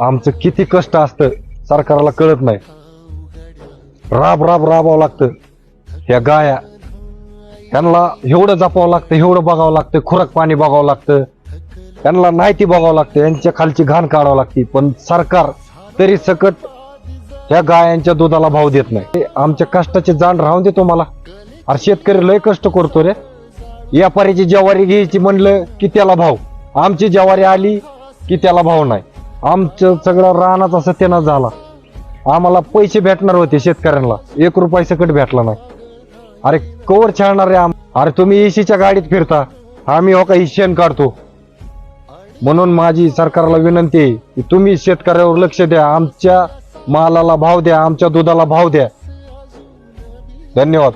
आमचं किती कष्ट असतं सरकारला कळत नाही. राब राब राबावं लागतं. ह्या गाया त्यांना एवढं जपावं लागतं एवढं बघावं लागतं खुराक पाणी बघावं लागतं. त्यांना नाही ती बघावं लागतं यांच्या खालची घाण काढावं लागते. पण सरकार तरी सकट ह्या गायांच्या दुधाला भाव देत नाही. आमच्या कष्टाची जाण राहून देतो मला. अरे शेतकरी लय कष्ट करतो रे. व्यापारीची ज्वारी घ्यायची म्हणलं की त्याला भाव. आमची ज्वारी आली की त्याला भाव नाही. आमचं सगळं रानाचा सत्यानाश झाला. आम्हाला पैसे भेटणार होते शेतकऱ्यांना. एक रुपया सकट भेटला नाही. अरे कवर छाळणार रे आम अरे तुम्ही एसीच्या गाडीत फिरता. आम्ही हो का शेण काढतो. म्हणून माझी सरकारला विनंती आहे की तुम्ही शेतकऱ्यावर लक्ष द्या. आमच्या मालाला भाव द्या. आमच्या दुधाला भाव द्या. धन्यवाद.